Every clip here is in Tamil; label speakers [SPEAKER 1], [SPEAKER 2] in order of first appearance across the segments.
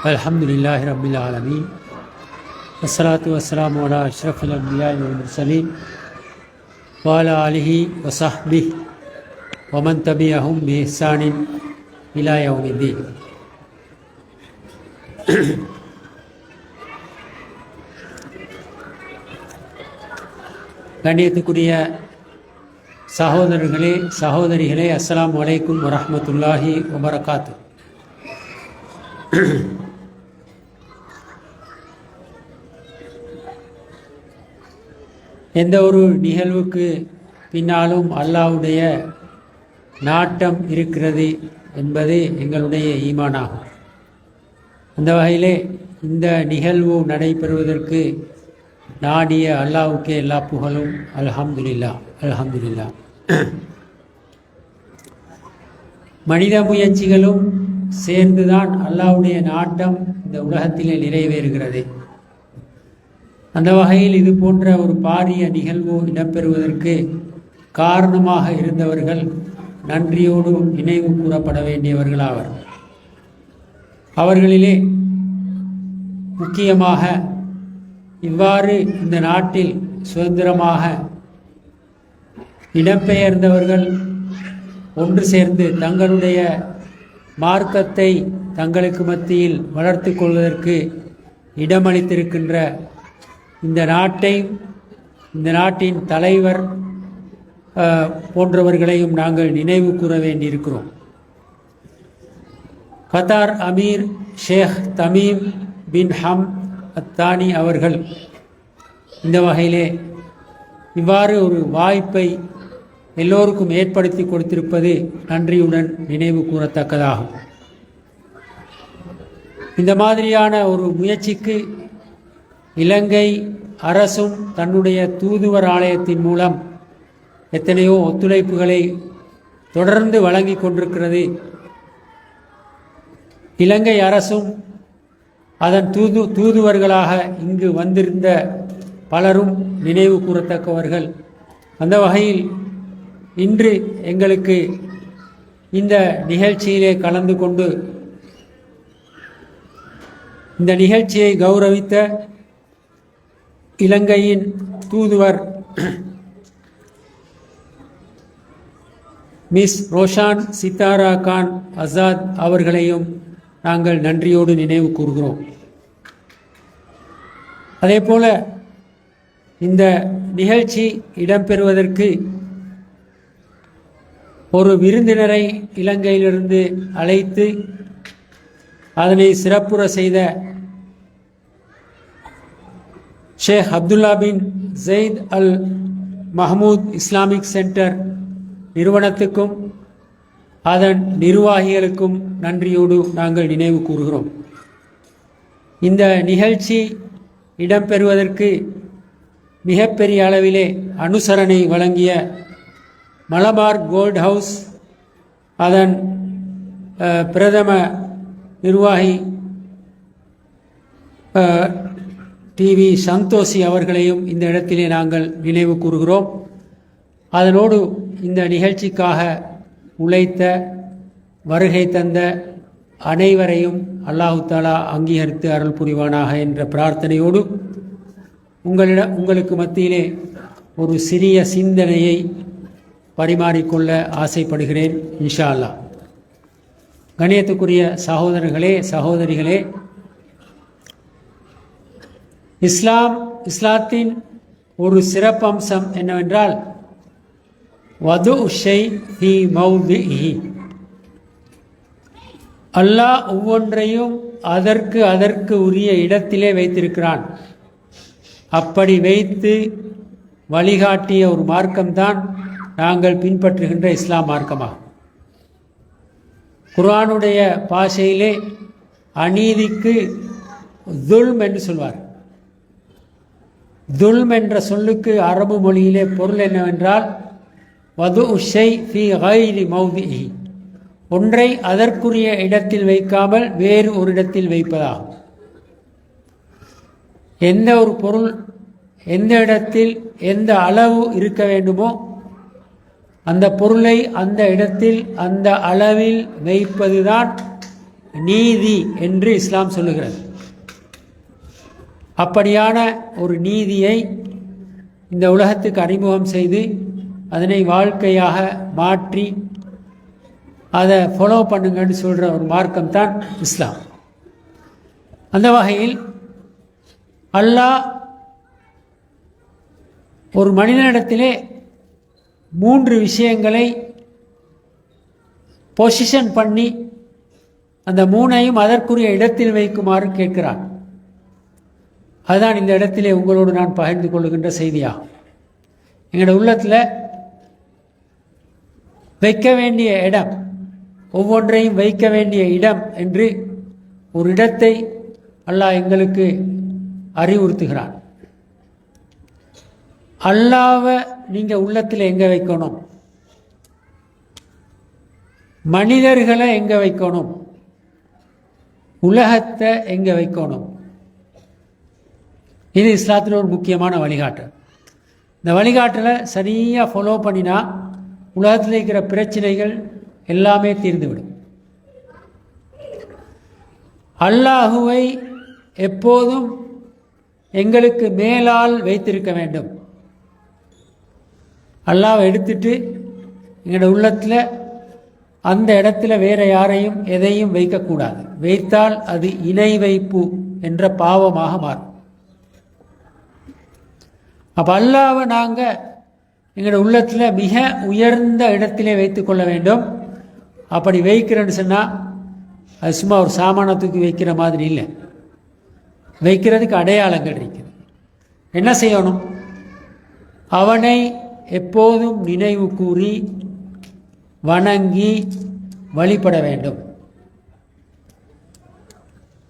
[SPEAKER 1] அலமதுல்லாஹி ரபில் ஆலமீன் வசலாத்து வசலாம் ஓலா அஷ்ரஃப் அலம்பியாசலீம் வாலா அலிஹி வசாஹ்பி ஒமன் தபி அஹும் மெஹ்சானின் இலாயவுனிதி கண்ணியத்துக்குரிய சகோதரர்களே சகோதரிகளே அஸ்லாம் வலைக்கும் வரமத்துல்லாஹி வபரகாத்து எந்த ஒரு நிகழ்வுக்கு பின்னாலும் அல்லாஹ்வுடைய நாட்டம் இருக்கிறது என்பது எங்களுடைய ஈமானாகும். அந்த வகையிலே இந்த நிகழ்வு நடைபெறுவதற்கு நாடிய அல்லாஹ்வுக்கே எல்லா புகழும். அல்ஹம்துலில்லா அல்ஹம்துலில்லா மனித முயற்சிகளும் சேர்ந்துதான் அல்லாஹ்வுடைய நாட்டம் இந்த உலகத்திலே நிறைவேறுகிறது. அந்த வகையில் இது போன்ற ஒரு பாரிய நிகழ்வு இடம்பெறுவதற்கு காரணமாக இருந்தவர்கள் நன்றியோடு நினைவு கூறப்பட வேண்டியவர்களாவர். அவர்களிலே முக்கியமாக இவ்வாறு இந்த நாட்டில் சுதந்திரமாக இடம்பெயர்ந்தவர்கள் ஒன்று சேர்ந்து தங்களுடைய மார்க்கத்தை தங்களுக்கு மத்தியில் வளர்த்து கொள்வதற்கு இடமளித்திருக்கின்ற இந்த நாட்டை இந்த நாட்டின் தலைவர் போன்றவர்களையும் நாங்கள் நினைவு கூற வேண்டியிருக்கிறோம். Qatar Emir Sheikh Tamim bin ஹம் அத்தானி அவர்கள் இந்த வகையிலே இவ்வாறு ஒரு வாய்ப்பை எல்லோருக்கும் ஏற்படுத்தி கொடுத்திருப்பது நன்றியுடன் நினைவு கூறத்தக்கதாகும். இந்த மாதிரியான ஒரு முயற்சிக்கு இலங்கை அரசும் தன்னுடைய தூதுவர் ஆலயத்தின் மூலம் எத்தனையோ ஒத்துழைப்புகளை தொடர்ந்து வழங்கி கொண்டிருக்கிறது. இலங்கை அரசும் அதன் தூது தூதுவர்களாக இங்கு வந்திருந்த பலரும் நினைவு கூறத்தக்கவர்கள். அந்த வகையில் இன்று எங்களுக்கு இந்த நிகழ்ச்சியிலே கலந்து கொண்டு இந்த நிகழ்ச்சியை கௌரவித்த இலங்கையின் தூதுவர் மிஸ் ரோஷான் சித்தாரா கான் ஆசாத் அவர்களையும் நாங்கள் நன்றியோடு நினைவு கூறுகிறோம். அதேபோல இந்த நிகழ்ச்சி இடம்பெறுவதற்கு ஒரு விருந்தினரை இலங்கையிலிருந்து அழைத்து அதனை சிறப்புற செய்த Sheikh Abdullah bin Zayed Al Mahmoud Islamic centre நிறுவனத்துக்கும் அதன் நிர்வாகிகளுக்கும் நன்றியோடு நாங்கள் நினைவு கூறுகிறோம். இந்த நிகழ்ச்சி இடம்பெறுவதற்கு மிகப்பெரிய அளவிலே அனுசரணை வழங்கிய மலபார் கோல்ட் ஹவுஸ் அதன் பிரதம நிர்வாகி அஹ், டிவி சந்தோஷி அவர்களையும் இந்த இடத்திலே நாங்கள் நினைவு கூறுகிறோம். அதனோடு இந்த நிகழ்ச்சிக்காக உழைத்த வருகை தந்த அனைவரையும் அல்லாஹு தாலா அங்கீகரித்து அருள் புரிவானாக என்ற பிரார்த்தனையோடு உங்களிடம் உங்களுக்கு மத்தியிலே ஒரு சிறிய சிந்தனையை பரிமாறிக்கொள்ள ஆசைப்படுகிறேன் இன்ஷா அல்லாஹ். கணியத்துக்குரிய சகோதரர்களே சகோதரிகளே இஸ்லாம் இஸ்லாத்தின் ஒரு சிறப்பம்சம் என்னவென்றால் வது ஷை ஹி மௌது ஹி அல்லாஹ் ஒவ்வொன்றையும் அதற்கு அதற்கு உரிய இடத்திலே வைத்திருக்கிறான். அப்படி வைத்து வழிகாட்டிய ஒரு மார்க்கம்தான் நாங்கள் பின்பற்றுகின்ற இஸ்லாம் மார்க்கமாகும். குரானுடைய பாஷையிலே அநீதிக்கு துல்ம் என்று சொல்வார் துல்ம் என்ற சொல்லுக்கு அரபு மொழியிலே பொருள் என்னவென்றால் வது உஷை ஃபி ஹைரி மௌதிஹி. ஒன்றை அதற்குரிய இடத்தில் வைக்காமல் வேறு ஒரு இடத்தில் வைப்பதாகும். எந்த ஒரு பொருள் எந்த இடத்தில் எந்த அளவு இருக்க வேண்டுமோ அந்த பொருளை அந்த இடத்தில் அந்த அளவில் வைப்பதுதான் நீதி என்று இஸ்லாம் சொல்லுகிறது. அப்படியான ஒரு நீதியை இந்த உலகத்துக்கு அறிமுகம் செய்து அதனை வாழ்க்கையாக மாற்றி அதை ஃபாலோ பண்ணுங்கன்னு சொல்கிற ஒரு மார்க்கம் தான் இஸ்லாம். அந்த வகையில் அல்லாஹ் ஒரு மனிதனிடத்திலே மூன்று விஷயங்களை பொசிஷன் பண்ணி அந்த மூனையும் அதற்குரிய இடத்தில் வைக்குமாறு கேட்கிறான். அதுதான் இந்த இடத்திலே உங்களோடு நான் பகிர்ந்து கொள்ளுகின்ற செய்தியாகும். எங்களோட உள்ளத்தில் வைக்க வேண்டிய இடம் ஒவ்வொன்றையும் வைக்க வேண்டிய இடம் என்று ஒரு இடத்தை அல்லாஹ் எங்களுக்கு அறிவுறுத்துகிறான். அல்லாவை நீங்கள் உள்ளத்தில் எங்கே வைக்கணும்? மனிதர்களை எங்கே வைக்கணும்? உலகத்தை எங்கே வைக்கணும்? இது இஸ்லாத்தில் ஒரு முக்கியமான வழிகாட்டு. இந்த வழிகாட்டில் சரியாக ஃபாலோ பண்ணினா உலகத்தில் இருக்கிற பிரச்சனைகள் எல்லாமே தீர்ந்துவிடும். அல்லாஹுவை எப்போதும் எங்களுக்கு மேலால் வைத்திருக்க வேண்டும். அல்லாவை எடுத்துட்டு எங்களோட உள்ளத்தில் அந்த இடத்துல வேற யாரையும் எதையும் வைக்கக்கூடாது. வைத்தால் அது இணை வைப்பு என்ற பாவமாக மாறும். அப்போ அல்லாவை நாங்கள் எங்களோட உள்ளத்தில் மிக உயர்ந்த இடத்திலே வைத்து கொள்ள வேண்டும். அப்படி வைக்கிறேன்னு சொன்னால் அது சும்மா ஒரு சாமானத்துக்கு வைக்கிற மாதிரி இல்லை. வைக்கிறதுக்கு அடையாளங்கள் இருக்குது. என்ன செய்யணும்? அவனை எப்போதும் நினைவு கூறி வணங்கி வழிபட வேண்டும்.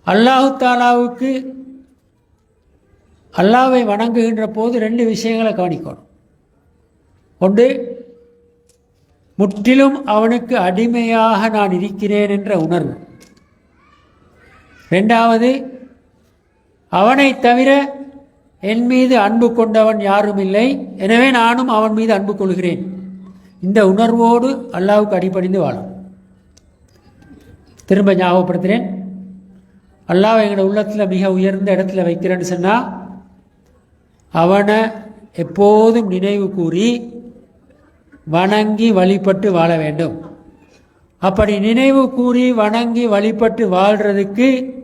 [SPEAKER 1] அல்லாஹு தாலாவுக்கு அல்லாவை வணங்குகின்ற போது ரெண்டு விஷயங்களை கவனிக்கணும். ஒன்று முற்றிலும் அவனுக்கு அடிமையாக நான் இருக்கிறேன் என்ற உணர்வு. ரெண்டாவது அவனை தவிர என் மீது அன்பு கொண்டவன் யாரும் இல்லை. எனவே நானும் அவன் மீது அன்பு கொள்கிறேன். இந்த உணர்வோடு அல்லாவுக்கு அடிப்படைந்து வாழும். திரும்ப ஞாபகப்படுத்துகிறேன் அல்லாஹ் எங்களோட உள்ளத்தில் மிக உயர்ந்த இடத்துல வைக்கிறேன்னு சொன்னால் அவனை எப்போதும் நினைவு கூறி வணங்கி வழிபட்டு வாழ வேண்டும். அப்படி நினைவு கூறி வணங்கி வழிபட்டு வாழ்கிறதுக்கு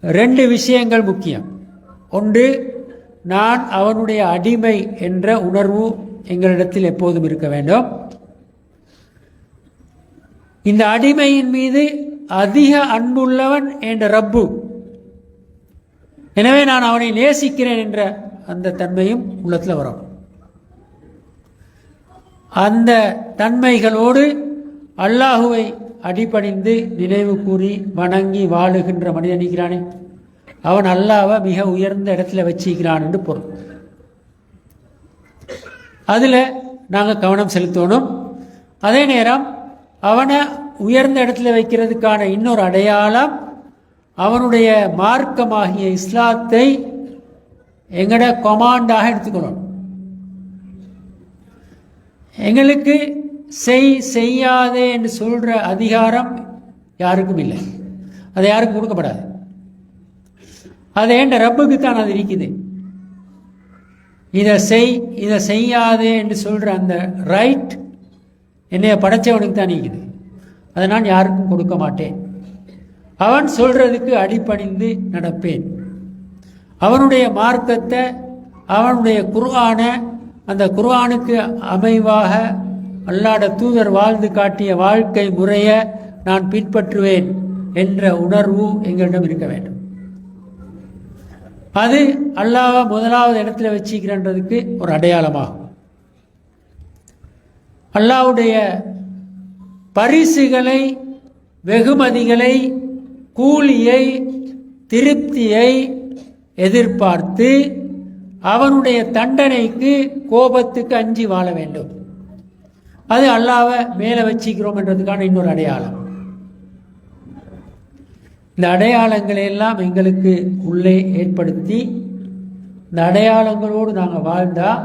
[SPEAKER 1] ரெண்டு விஷயங்கள் முக்கியம். ஒன்று நான் அவனுடைய அடிமை என்ற உணர்வு எங்களிடத்தில் எப்போதும் இருக்க வேண்டும். இந்த அடிமையின் மீது அதிக அன்புள்ளவன் என்ற ரப்பு எனவே நான் அவனை நேசிக்கிறேன் என்ற அந்த தன்மையும் உள்ளத்தில் வரும். அந்த தன்மைகளோடு அல்லாஹுவை அடிபணிந்து நினைவு கூறி வணங்கி வாழுகின்ற மனிதனிக்கிறானே அவன் அல்லாவை மிக உயர்ந்த இடத்துல வச்சிக்கிறான் என்று பொருள். அதில் நாங்கள் கவனம் செலுத்தணும். அதே நேரம் அவனை உயர்ந்த இடத்துல வைக்கிறதுக்கான இன்னொரு அடையாளம் அவனுடைய மார்க்கமாகிய இஸ்லாத்தை எங்கட கொமாண்டாக எடுத்துக்கணும் எங்களுக்கு செய் செய்யாதே என்று சொல்கிற அதிகாரம் யாருக்கும் இல்லை. அது யாருக்கும் கொடுக்கப்படாது. அது ஏண்ட ரப்புக்கு தான் அது இருக்குது. இதை செய் இதை செய்யாதே என்று சொல்கிற அந்த ரைட் என்னைய படைச்சவனுக்கு தான் இருக்குது. அதை நான் யாருக்கும் கொடுக்க மாட்டேன். அவன் சொல்கிறதுக்கு அடிப்பணிந்து நடப்பேன். அவனுடைய மார்க்கத்தை அவனுடைய குர்ஆனை அந்த குர்ஆனுக்கு அமைவாக அல்லாட தூதர் வாழ்ந்து காட்டிய வாழ்க்கை முறையை நான் பின்பற்றுவேன் என்ற உணர்வு எங்களிடம் இருக்க வேண்டும். அது அல்லாவை முதலாவது இடத்துல வச்சுக்கிறன்றதுக்கு ஒரு அடையாளமாகும். அல்லாவுடைய பரிசுகளை வெகுமதிகளை கூலியை திருப்தியை எதிர்பார்த்து அவனுடைய தண்டனைக்கு கோபத்துக்கு அஞ்சி வாழ வேண்டும். அது அல்லாவை மேலே வச்சிக்கிறோம் என்றதுக்கான இன்னொரு அடையாளம். இந்த அடையாளங்களை எல்லாம் எங்களுக்கு உள்ளே ஏற்படுத்தி இந்த அடையாளங்களோடு நாங்கள் வாழ்ந்தால்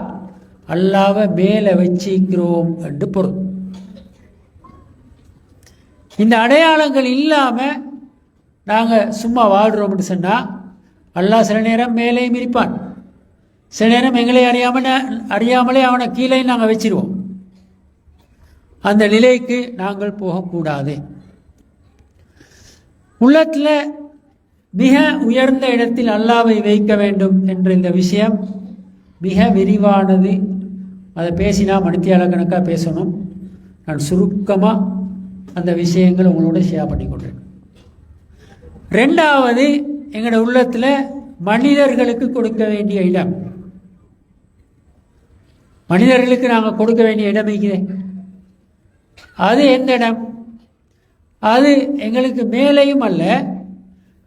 [SPEAKER 1] அல்லாவை மேலே வச்சிக்கிறோம் என்று பொருள். இந்த அடையாளங்கள் இல்லாமல் நாங்கள் சும்மா வாழ்கிறோம்னு சொன்னால் அல்லாஹ் சில நேரம் மேலேயும் இருப்பான் சில நேரம் எங்களை அறியாமல் அறியாமலே அவனை கீழே நாங்கள் வச்சிருவோம். அந்த நிலைக்கு நாங்கள் போகக்கூடாது. உள்ளத்தில் மிக உயர்ந்த இடத்தில் அல்லாவை வைக்க வேண்டும் என்ற இந்த விஷயம் மிக விரிவானது. அதை பேசினா மணித்தியால கணக்காக பேசணும். நான் சுருக்கமாக அந்த விஷயங்களை உங்களோட ஷேர் பண்ணி கொண்டேன் ரெண்டாவது எங்களோட உள்ளத்தில் மனிதர்களுக்கு கொடுக்க வேண்டிய இடம். மனிதர்களுக்கு நாங்கள் கொடுக்க வேண்டிய இடம் இருக்குது அது எந்த இடம்? அது எங்களுக்கு மேலேயும் அல்ல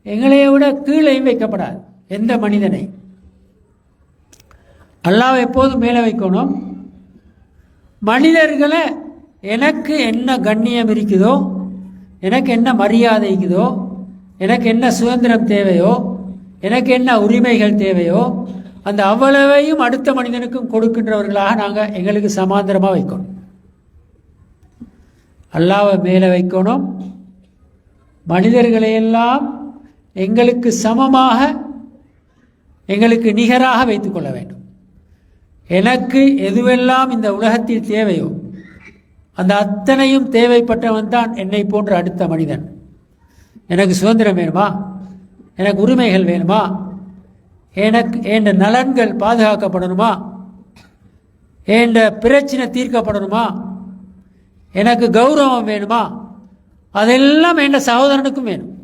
[SPEAKER 1] எங்களைய விட கீழேயும் வைக்கப்படாது எந்த மனிதனை. அல்லாவை எப்போதும் மேலே வைக்கணும்? மனிதர்களை எனக்கு என்ன கண்ணியம் இருக்குதோ எனக்கு என்ன மரியாதை இருக்குதோ எனக்கு என்ன சுதந்திரம் தேவையோ எனக்கு என்ன உரிமைகள் தேவையோ அந்த அவ்வளவையும் அடுத்த மனிதனுக்கும் கொடுக்கின்றவர்களாக நாங்கள் எங்களுக்கு சமாந்தரமாக வைக்கணும். அல்லாவை மேலே வைக்கணும். மனிதர்களையெல்லாம் எங்களுக்கு சமமாக எங்களுக்கு நிகராக வைத்துக்கொள்ள வேண்டும். எனக்கு எதுவெல்லாம் இந்த உலகத்தில் தேவையோ அந்த அத்தனையும் தேவைப்பட்டவன் தான் என்னை போன்ற அடுத்த மனிதன். எனக்கு சுதந்திரம் வேணுமா? எனக்கு உரிமைகள் வேணுமா? எனக்கு என் நலன்கள் பாதுகாக்கப்படணுமா? என் பிரச்சனை தீர்க்கப்படணுமா? எனக்கு கௌரவம் வேணுமா? அதெல்லாம் என் சகோதரனுக்கும் வேணும்.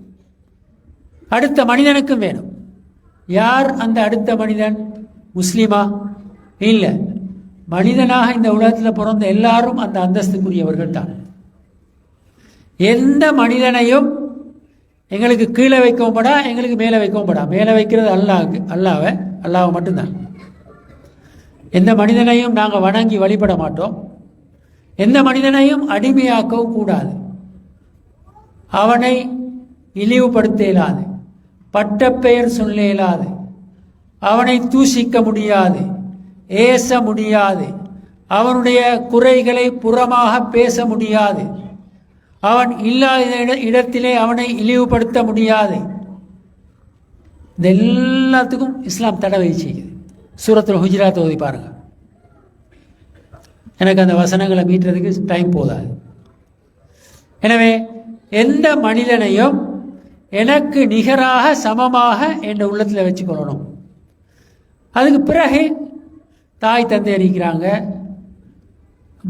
[SPEAKER 1] அடுத்த மனிதனுக்கும் வேணும். யார் அந்த அடுத்த மனிதன்? முஸ்லீமா? இல்லை. மனிதனாக இந்த உலகத்தில் பிறந்த எல்லாரும் அந்த அந்தஸ்துக்குரியவர்கள் தான் எந்த மனிதனையும் எங்களுக்கு கீழே வைக்கவும் படா எங்களுக்கு மேலே வைக்கவும் படா மேலே வைக்கிறது அல்லாஹ் அல்லாவை அல்லாவை மட்டும்தான். எந்த மனிதனையும் நாங்கள் வணங்கி வழிபட மாட்டோம். எந்த மனிதனையும் அடிமையாக்கவும் கூடாது. அவனை இழிவுபடுத்த இயலாது. பட்டப்பெயர் சொல்ல இயலாது. அவனை தூசிக்க முடியாது. ஏச முடியாது. அவனுடைய குறைகளை புறமாக பேச முடியாது. அவன் இல்லாத இடத்திலே அவனை இழிவுபடுத்த முடியாது. இது எல்லாத்துக்கும் இஸ்லாம் தடை செய்யுது. சூரத்தில் ஹுஜராத் ஓதி பாருங்க. எனக்கு அந்த வசனங்களை மீட்டுறதுக்கு டைம் போதாது. எனவே எந்த மனிதனையும் எனக்கு நிகராக சமமாக என் உள்ளத்தில் வச்சுக்கொள்ளணும். அதுக்கு பிறகு தாய் தந்தை இருக்கிறாங்க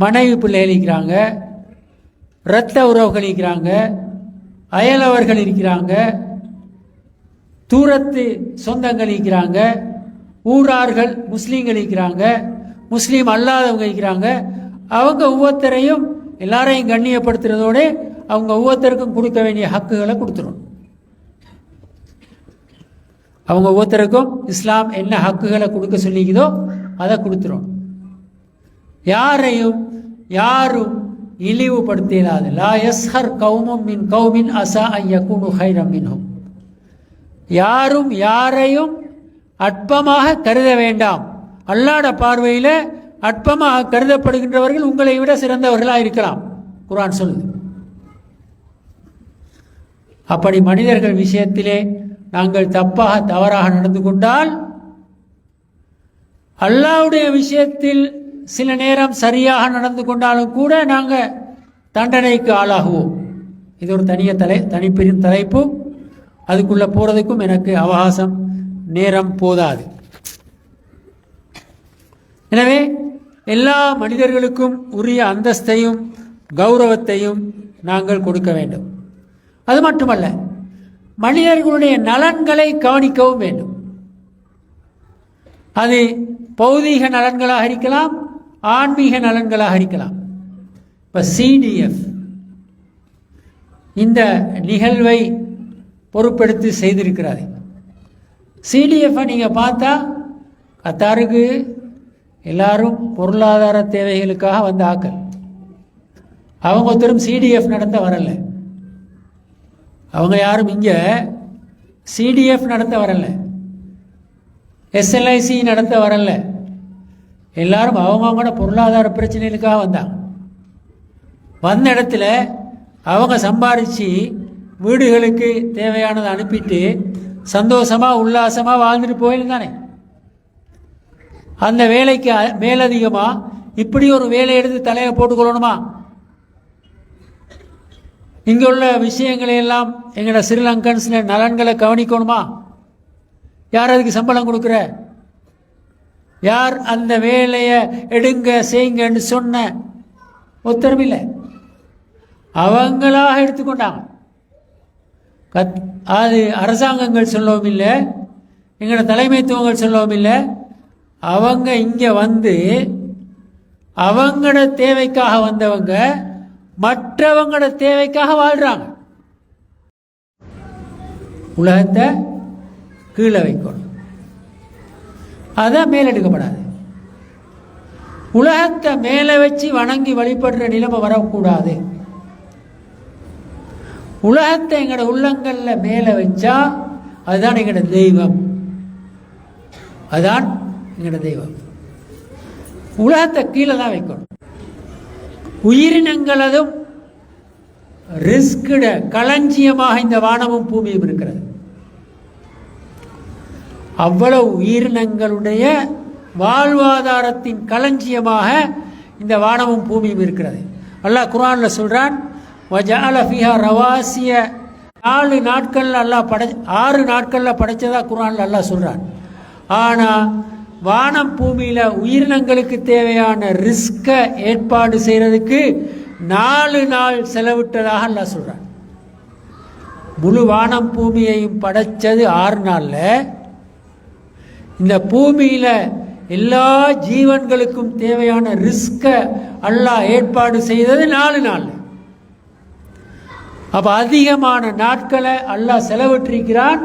[SPEAKER 1] மனைவி பிள்ளை இருக்கிறாங்க இரத்த உறவுகள் இருக்கிறாங்க அயலவர்கள் இருக்கிறாங்க தூரத்து சொந்தங்கள் இருக்கிறாங்க ஊரார்கள் முஸ்லீம்கள் இருக்கிறாங்க முஸ்லீம் அல்லாதவங்க இருக்கிறாங்க. அவங்க ஒவ்வொருத்தரையும் எல்லாரையும் கண்ணியப்படுத்துறதோட அவங்க ஒவ்வொருத்தருக்கும் கொடுக்க வேண்டிய ஹக்குகளை கொடுத்துரும் அவங்க ஒவ்வொருத்தருக்கும் இஸ்லாம் என்ன ஹக்குகளை கொடுக்க சொல்லிக்குதோ அதை கொடுத்துரும் யாரையும் யாரும் இழிவுபடுத்திடாது லா எஸ்ஹர் கௌமும் மின் கௌமின் அசா ஐயகுனு ஹைரம் மின்ஹும். யாரும் யாரையும் அற்பமாக கருத வேண்டாம். அல்லாட பார்வையில் அற்பமாக கருதப்படுகின்றவர்கள் உங்களை விட சிறந்தவர்களாக இருக்கலாம். குரான் சொல்லுது. அப்படி மனிதர்கள் விஷயத்திலே நாங்கள் தப்பாக தவறாக நடந்து கொண்டால் அல்லாவுடைய விஷயத்தில் சில நேரம் சரியாக நடந்து கொண்டாலும் கூட நாங்கள் தண்டனைக்கு ஆளாகுவோம். இது ஒரு தனிய தலை தனிப்பெரும் தலைப்பு. அதுக்குள்ளே போகிறதுக்கும் எனக்கு அவகாசம். நேரம் போதாது. எனவே எல்லா மனிதர்களுக்கும் உரிய அந்தஸ்தையும் கௌரவத்தையும் நாங்கள் கொடுக்க வேண்டும். அது மட்டுமல்ல மனிதர்களுடைய நலன்களை கவனிக்கவும் வேண்டும். அது பௌதீக நலன்களாக இருக்கலாம் ஆன்மீக நலன்களாக இருக்கலாம். இப்போ சிடிஎஃப் இந்த நிகழ்வை பொறுப்பெடுத்து செய்திருக்கிறாரு. சிடிஎஃப்பை நீங்கள் பார்த்தா கத்தாருக்கு எல்லாரும் பொருளாதார தேவைகளுக்காக வந்த ஆக்கள். அவங்க ஒருத்தரும் சிடிஎஃப் நடத்த வரல. அவங்க யாரும் இங்கே சிடிஎஃப் நடத்த வரல. எஸ்எல்ஐசி நடத்த வரல. எல்லாரும் அவங்கவுங்களோட பொருளாதார பிரச்சனைகளுக்காக வந்தாங்க. வந்த இடத்துல அவங்க சம்பாரித்து வீடுகளுக்கு தேவையானதை அனுப்பிட்டு சந்தோஷமாக உல்லாசமாக வாழ்ந்துட்டு போயிருந்தானே அந்த வேலைக்கு மேலதிகமாக இப்படி ஒரு வேலை எடுத்து தலையை போட்டுக்கொள்ளணுமா? இங்கே உள்ள விஷயங்களை எல்லாம் எங்களோட ஸ்ரீலங்கன்ஸில் நலன்களை கவனிக்கணுமா? யார் அதுக்கு சம்பளம் கொடுக்குற? யார் அந்த வேலையை எடுங்க செய்யுங்கன்னு சொன்ன? உத்தரவில்லை அவங்களாக எடுத்துக்கொண்டாங்க. கத் அது அரசாங்கங்கள் சொல்லவும் இல்லை எங்களோட தலைமைத்துவங்கள் சொல்லவும் இல்லை. அவங்க இங்கே வந்து அவங்களோட தேவைக்காக வந்தவங்க மற்றவங்களோட தேவைக்காக வாழ்கிறாங்க உலகத்தை கீழே வைக்கணும். அதான் மேலெடுக்கப்படாது. உலகத்தை மேலே வச்சு வணங்கி வழிபடுற நிலைமை வரக்கூடாது. உலகத்தை எங்களோட உள்ளங்களில் மேலே வச்சா அதுதான் எங்களோட தெய்வம். அதுதான் எங்களோட தெய்வம். உலகத்தை கீழே தான் வைக்கணும். உயிரினங்களதும் ரிஸ்கிட களஞ்சியமாக இந்த வானமும் பூமியும் இருக்கிறது. அவ்வளவு உயிரினங்களுடைய வாழ்வாதாரத்தின் களஞ்சியமாக இந்த வானமும் பூமியும் இருக்கிறது. அல்லாஹ் குரானில் சொல்கிறான் வஜால ஃபிஹா ரவாசிய. நாலு நாட்களில் அல்லாஹ் படை ஆறு நாட்களில் படைச்சதா குர்ஆன்ல அல்லாஹ் சொல்கிறான் ஆனால் வானம் பூமியில் உயிரினங்களுக்கு தேவையான ரிஸ்கை ஏற்பாடு செய்கிறதுக்கு நாலு நாள் செலவிட்டதாக அல்லாஹ் சொல்கிறான் முழு வானம் பூமியையும் படைச்சது ஆறு நாளில் இந்த பூமியில எல்லா ஜீவன்களுக்கும் தேவையான ரிஸ்கை அல்லாஹ் ஏற்பாடு செய்தது நாலு நாள். அப்ப அதிகமான நாட்களை அல்லாஹ் செலவிட்டிருக்கிறான்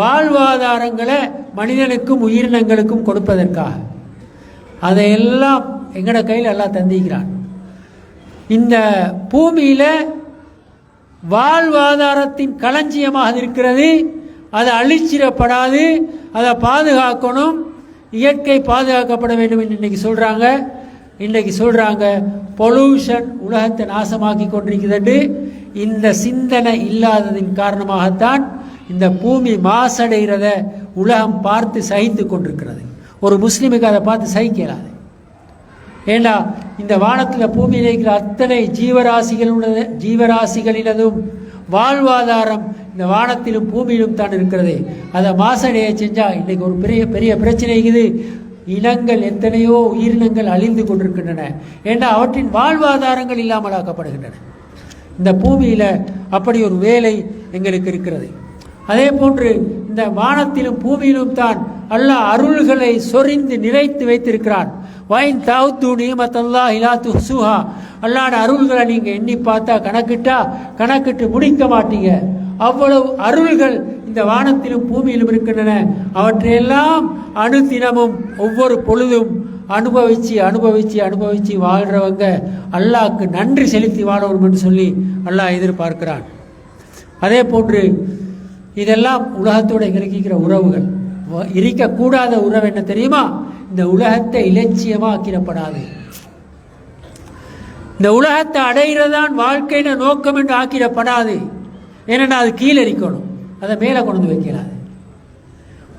[SPEAKER 1] வாழ்வாதாரங்களை மனிதனுக்கும் உயிரினங்களுக்கும் கொடுப்பதற்காக. அதையெல்லாம் எங்கட கையில் எல்லாம் தந்திக்கிறான் இந்த பூமியில வாழ்வாதாரத்தின் களஞ்சியமாக இருக்கிறது அதை அழிச்சிடப்படாது அதை பாதுகாக்கணும். இயற்கை பாதுகாக்கப்பட வேண்டும் என்று இன்னைக்கு சொல்கிறாங்க இன்றைக்கி சொல்கிறாங்க பொல்யூஷன் உலகத்தை நாசமாக்கி கொண்டிருக்கிறது இந்த சிந்தனை இல்லாததின் காரணமாகத்தான் இந்த பூமி மாசடைகிறத உலகம் பார்த்து சகித்து கொண்டிருக்கிறது. ஒரு முஸ்லீமுக்கு அதை பார்த்து சகிக்கலாது. ஏண்டா இந்த வானத்தில் பூமியில் இருக்கிற அத்தனை ஜீவராசிகள் ஜீவராசிகளினதும் வாழ்வாதாரம் இந்த வானத்திலும் பூமியிலும் தான் இருக்கிறது. அதை மாசடைய செஞ்சால் இன்னைக்கு ஒரு பெரிய பெரிய பிரச்சனை இருக்குது இனங்கள் எத்தனையோ உயிரினங்கள் அழிந்து கொண்டிருக்கின்றன. ஏண்டா அவற்றின் வாழ்வாதாரங்கள் இல்லாமல் ஆக்கப்படுகின்றன இந்த பூமியில் அப்படி ஒரு வேலை எங்களுக்கு இருக்கிறது. அதே போன்று இந்த வானத்திலும் பூமியிலும் தான் அல்லாஹ் அருள்களை சொரிந்து நிறைத்து வைத்திருக்கிறான். வைன் தாவுத்து நியமத்தல்லா இலா துஹ்சுஹா அல்லாட அருள்களை நீங்க எண்ணி பார்த்தா கணக்கிட்டா கணக்கிட்டு முடிக்க மாட்டீங்க. அவ்வளவு அருள்கள் இந்த வானத்திலும் பூமியிலும் இருக்கின்றன. அவற்றையெல்லாம் அணுதினமும் ஒவ்வொரு பொழுதும் அனுபவிச்சு அனுபவிச்சு அனுபவிச்சு வாழ்றவங்க அல்லாஹ்க்கு நன்றி செலுத்தி வாழணும் என்று சொல்லி அல்லாஹ் எதிர்பார்க்கிறான். அதே போன்று இதெல்லாம் உலகத்தோட இறக்கிக்கிற உறவுகள். வ- இருக்கக்கூடாத உறவு என்ன தெரியுமா? இந்த உலகத்தை இலட்சியமாக்கிடப்படாது. இந்த உலகத்தை அடைகிறதான் வாழ்க்கையின நோக்கம் என்று ஆக்கிடப்படாது. ஏன்னா அது கீழே இருக்கணும் அதை மேலே கொண்டு வந்து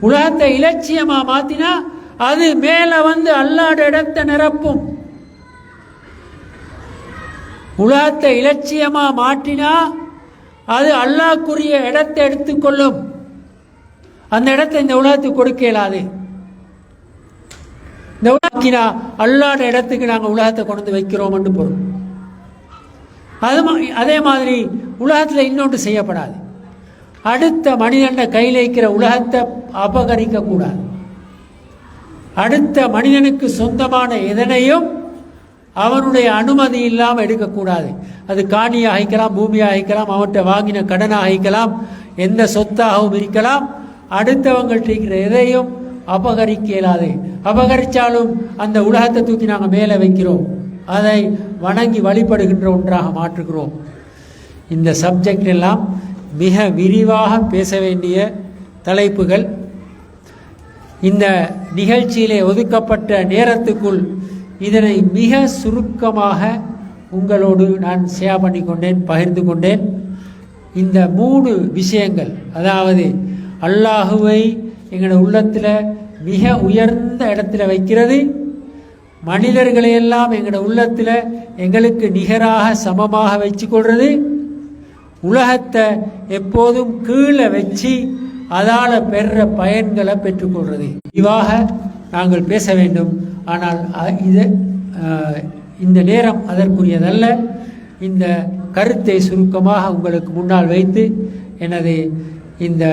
[SPEAKER 1] உலகத்தை இலட்சியமாக மாத்தினா அது மேலே வந்து அல்லாட இடத்தை நிரப்பும். உலகத்தை இலட்சியமாக மாற்றினா அது அல்லாஹ்க்குரிய இடத்தை எடுத்துக்கொள்ளும். அந்த இடத்தை இந்த உலகத்துக்கு கொடுக்க இயலாது. இந்த உலகினா அல்லாட இடத்துக்கு நாங்கள் உலகத்தை கொண்டு வந்து என்று பொருள். அது அதே மாதிரி உலகத்தில் இன்னொன்று செய்யப்படாது. அடுத்த மனிதன கையில் இருக்கிற உலகத்தை அபகரிக்கக்கூடாது அடுத்த மனிதனுக்கு சொந்தமான எதனையும் அவனுடைய அனுமதி இல்லாமல் எடுக்கக்கூடாது அது காணியாக அழிக்கலாம் பூமியாக அழிக்கலாம் அவன்கிட்ட வாங்கின கடனாக அழிக்கலாம் எந்த சொத்தாகவும் இருக்கலாம். அடுத்தவங்கள்ட்ட இருக்கிற எதையும் அபகரிக்க இயலாது. அபகரித்தாலும் அந்த உலகத்தை தூக்கி நாங்கள் மேலே வைக்கிறோம். அதை வணங்கி வழிபடுகின்ற ஒன்றாக மாற்றுகிறோம். இந்த சப்ஜெக்ட் எல்லாம் மிக விரிவாக பேச வேண்டிய தலைப்புகள். இந்த நிகழ்ச்சியிலே ஒதுக்கப்பட்ட நேரத்துக்குள் இதனை மிக சுருக்கமாக உங்களோடு நான் ஷேர் பண்ணி கொண்டேன் பகிர்ந்து கொண்டேன். இந்த மூணு விஷயங்கள் அதாவது அல்லாஹுவை எங்களோட உள்ளத்தில் மிக உயர்ந்த இடத்துல வைக்கிறது மனிதர்களை எல்லாம் எங்களோட உள்ளத்தில் எங்களுக்கு நிகராக சமமாக வச்சு கொள்வது உலகத்தை எப்போதும் கீழே வச்சு அதால் பெறுற பயன்களை பெற்றுக்கொள்வது இவாக நாங்கள் பேச வேண்டும். ஆனால் இது இந்த நேரம் அதற்குரியதல்ல. இந்த கருத்தை சுருக்கமாக உங்களுக்கு முன்னால் வைத்து எனது இந்த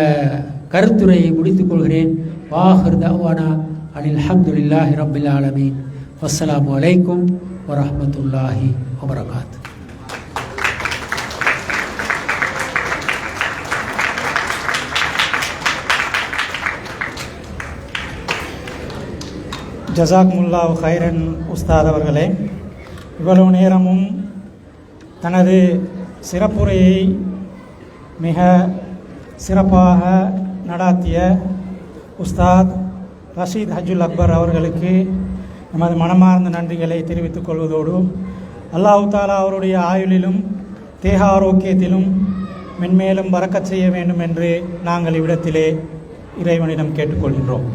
[SPEAKER 1] கருத்துரையை முடித்துக் கொள்கிறேன். வாஹர் தவானா அனில் அஹமதுல்லாஹி ரபில் ஆலமீன். வஸ்ஸலாமு வலைக்கும் வரமத்துல்லாஹி வபரகாத்து
[SPEAKER 2] ஜசாக்முல்லா ஹைரன் உஸ்தாத் அவர்களே இவ்வளவு நேரமும் தனது சிறப்புரையை மிக சிறப்பாக நடாத்திய உஸ்தாத் ரஷீத் ஹஜுல் அக்பர் அவர்களுக்கு நமது மனமார்ந்த நன்றிகளை தெரிவித்துக் கொள்வதோடு அல்லாஹ் தாலா அவருடைய ஆயுளிலும் தேக ஆரோக்கியத்திலும் மென்மேலும் பறக்கச் செய்ய வேண்டும் என்று நாங்கள் இவ்விடத்திலே இறைவனிடம் கேட்டுக்கொள்கின்றோம்.